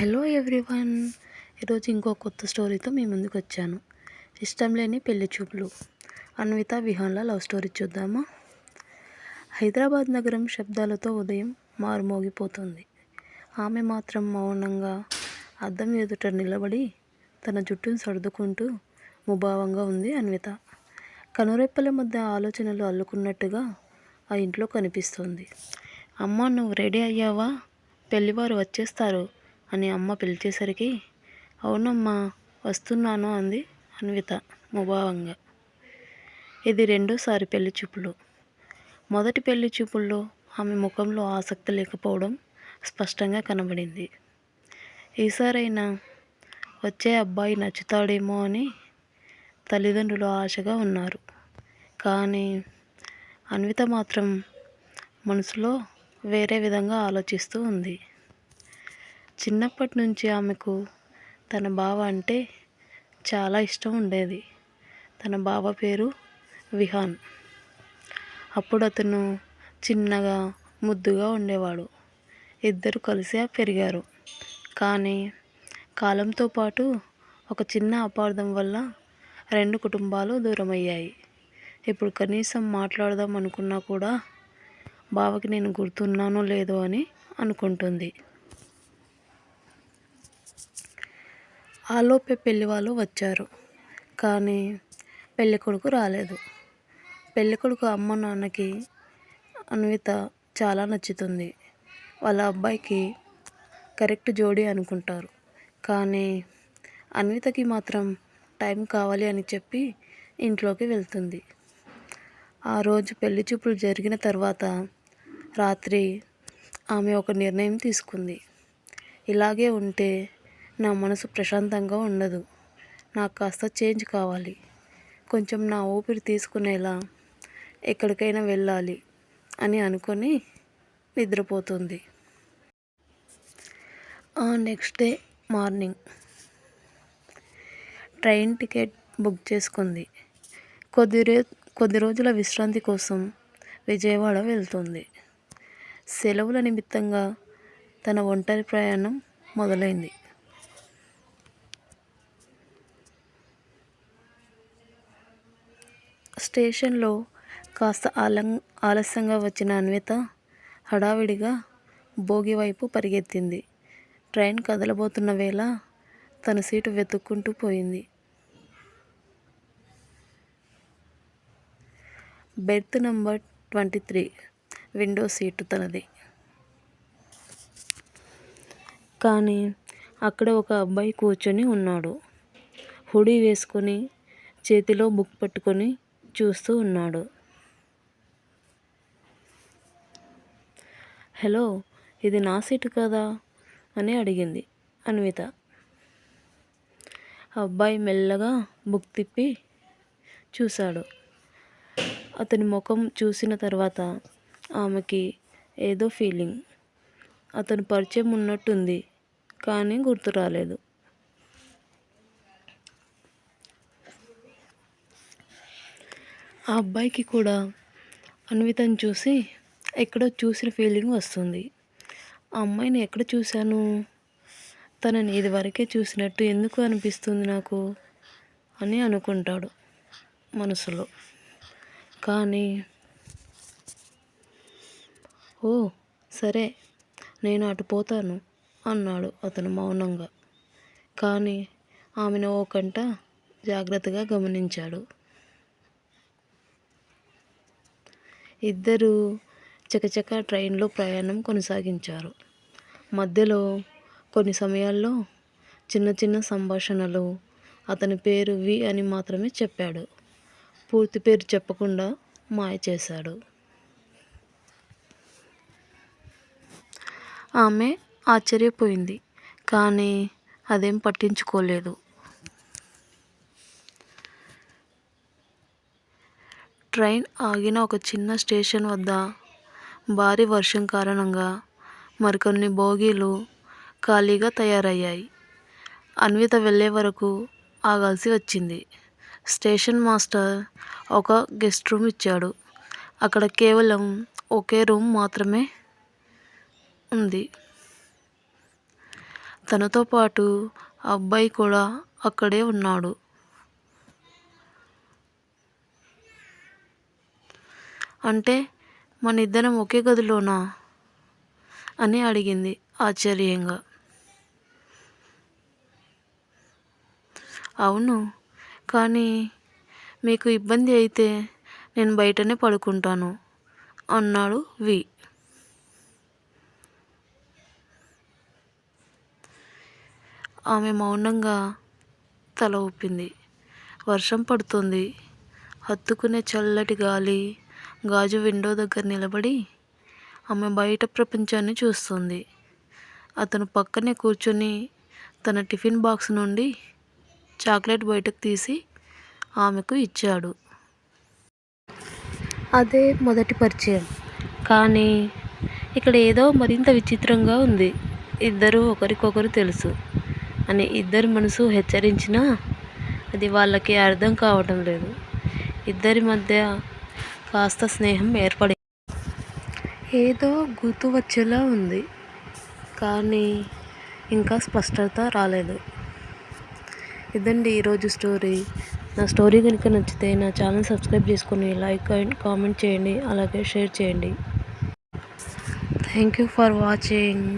Hello everyone. ఈరోజు ఇంకో కొత్త స్టోరీతో మీ ముందుకు వచ్చాను. ఇష్టం లేని పెళ్ళి చూపులు. అన్విత విహాన్ల లవ్ స్టోరీ చూద్దామా? హైదరాబాద్ నగరం శబ్దాలతో ఉదయం మారుమోగిపోతుంది ఆమె మాత్రం మౌనంగా అద్దం ఎదుట నిలబడి తన జుట్టును సర్దుకుంటూ ముభావంగా ఉంది అన్విత. కనురెప్పల మధ్య ఆలోచనలు అల్లుకున్నట్టుగా ఆ ఇంట్లో కనిపిస్తుంది. అమ్మ నువ్వు రెడీ అయ్యావా? పెళ్ళివారు వచ్చేస్తారు. అని అమ్మ పిలిచేసరికి అవునమ్మా వస్తున్నాను అంది అన్విత ముభావంగా. ఇది రెండోసారి పెళ్ళి చూపులు. మొదటి పెళ్ళి చూపుల్లో ఆమె ముఖంలో ఆసక్తి లేకపోవడం స్పష్టంగా కనబడింది. ఈసారైనా వచ్చే అబ్బాయి నచ్చుతాడేమో అని తల్లిదండ్రులు ఆశగా ఉన్నారు. కానీ అన్విత మాత్రం మనసులో వేరే విధంగా ఆలోచిస్తూ ఉంది. చిన్నప్పటి నుంచి ఆమెకు తన బావ అంటే చాలా ఇష్టం ఉండేది. తన బావ పేరు విహాన్. అప్పుడు అతను చిన్నగా ముద్దుగా ఉండేవాడు. ఇద్దరు కలిసే పెరిగారు. కానీ కాలంతో పాటు ఒక చిన్న అపార్థం వల్ల రెండు కుటుంబాలు దూరమయ్యాయి. ఇప్పుడు కనీసం మాట్లాడదాం అనుకున్నా కూడా బావకి నేను గుర్తున్నానో లేదో అని అనుకుంటుంది. ఆలోపే పెళ్ళి వాళ్ళు వచ్చారు. కానీ పెళ్ళికొడుకు రాలేదు. పెళ్ళికొడుకు అమ్మ నాన్నకి అన్విత చాలా నచ్చుతుంది. వాళ్ళ అబ్బాయికి కరెక్ట్ జోడీ అనుకుంటారు. కానీ అన్వితకి మాత్రం టైం కావాలి అని చెప్పి ఇంట్లోకి వెళ్తుంది. ఆ రోజు పెళ్ళి చూపులు జరిగిన తర్వాత రాత్రి ఆమె ఒక నిర్ణయం తీసుకుంది. ఇలాగే ఉంటే నా మనసు ప్రశాంతంగా ఉండదు. నాకు కాస్త చేంజ్ కావాలి. కొంచెం నా ఊపిరి తీసుకునేలా ఎక్కడికైనా వెళ్ళాలి అని అనుకొని నిద్రపోతుంది. Next day morning train ticket book చేసుకుంది. కొద్ది రే కొద్ది రోజుల విశ్రాంతి కోసం విజయవాడ వెళ్తుంది. సెలవుల నిమిత్తంగా తన ఒంటరి ప్రయాణం మొదలైంది. స్టేషన్లో కాస్త ఆలం ఆలస్యంగా వచ్చిన అన్విత హడావిడిగా భోగి వైపు పరిగెత్తింది. ట్రైన్ కదలబోతున్న వేళ తన సీటు వెతుక్కుంటూ పోయింది. Berth number twenty three window seat తనది. కానీ అక్కడ ఒక అబ్బాయి కూర్చొని ఉన్నాడు. హుడీ వేసుకొని చేతిలో బుక్ పట్టుకొని చూస్తూ ఉన్నాడు. హలో ఇది నా సీటు కదా? అని అడిగింది అన్విత. అబ్బాయి మెల్లగా బుక్ తిప్పి చూశాడు. అతని ముఖం చూసిన తర్వాత ఆమెకి ఏదో ఫీలింగ్. అతను పరిచయం ఉన్నట్టుంది కానీ గుర్తు రాలేదు. ఆ అబ్బాయికి కూడా అన్వితను చూసి ఎక్కడో చూసిన ఫీలింగ్ వస్తుంది. ఆ అమ్మాయిని ఎక్కడ చూశాను? తనని ఇది వరకే చూసినట్టు ఎందుకు అనిపిస్తుంది నాకు? అని అనుకుంటాడు మనసులో. కానీ ఓ సరే నేను అటు పోతాను అన్నాడు అతను మౌనంగా. కానీ ఆమెను ఓ కంట జాగ్రత్తగా గమనించాడు. ఇద్దరూ చకచక ట్రైన్లో ప్రయాణం కొనసాగించారు. మధ్యలో కొన్ని సమయాల్లో చిన్న చిన్న సంభాషణలు అతని పేరు వి అని మాత్రమే చెప్పాడు. పూర్తి పేరు చెప్పకుండా మాయ చేశాడు ఆమె ఆశ్చర్యపోయింది కానీ అదేం పట్టించుకోలేదు. ట్రైన్ ఆగిన ఒక చిన్న స్టేషన్ వద్ద భారీ వర్షం కారణంగా మరికొన్ని బోగీలు ఖాళీగా తయారయ్యాయి. అన్విత వెళ్ళే వరకు ఆగాల్సి వచ్చింది. స్టేషన్ మాస్టర్ ఒక గెస్ట్ రూమ్ ఇచ్చాడు. అక్కడ కేవలం ఒకే రూమ్ మాత్రమే ఉంది. తనతో పాటు అబ్బాయి కూడా అక్కడే ఉన్నాడు. అంటే మన ఇద్దరం ఒకే గదిలోనా? అని అడిగింది ఆశ్చర్యంగా. అవును కానీ మీకు ఇబ్బంది అయితే నేను బయటనే పడుకుంటాను అన్నాడు వి. ఆమె మౌనంగా తల ఊపింది. వర్షం పడుతుంది. హత్తుకునే చల్లటి గాలి గాజు విండో దగ్గర నిలబడి ఆమె బయట ప్రపంచాన్ని చూస్తుంది. అతను పక్కనే కూర్చొని తన టిఫిన్ బాక్స్ నుండి చాక్లెట్ బయటకు తీసి ఆమెకు ఇచ్చాడు. అదే మొదటి పరిచయం. కానీ ఇక్కడ ఏదో మరింత విచిత్రంగా ఉంది. ఇద్దరు ఒకరికొకరు తెలుసు. అని ఇద్దరి మనసు హెచ్చరించినా అది వాళ్ళకి అర్థం కావటం లేదు. ఇద్దరి మధ్య కాస్త స్నేహం ఏర్పడి ఏదో గుర్తు వచ్చేలా ఉంది కానీ ఇంకా స్పష్టత రాలేదు. ఇదండి ఈరోజు స్టోరీ. నా స్టోరీ కనుక నచ్చితే నా ఛానల్ సబ్స్క్రైబ్ చేసుకొని లైక్ అండ్ కామెంట్ చేయండి అలాగే షేర్ చేయండి. Thank you for watching.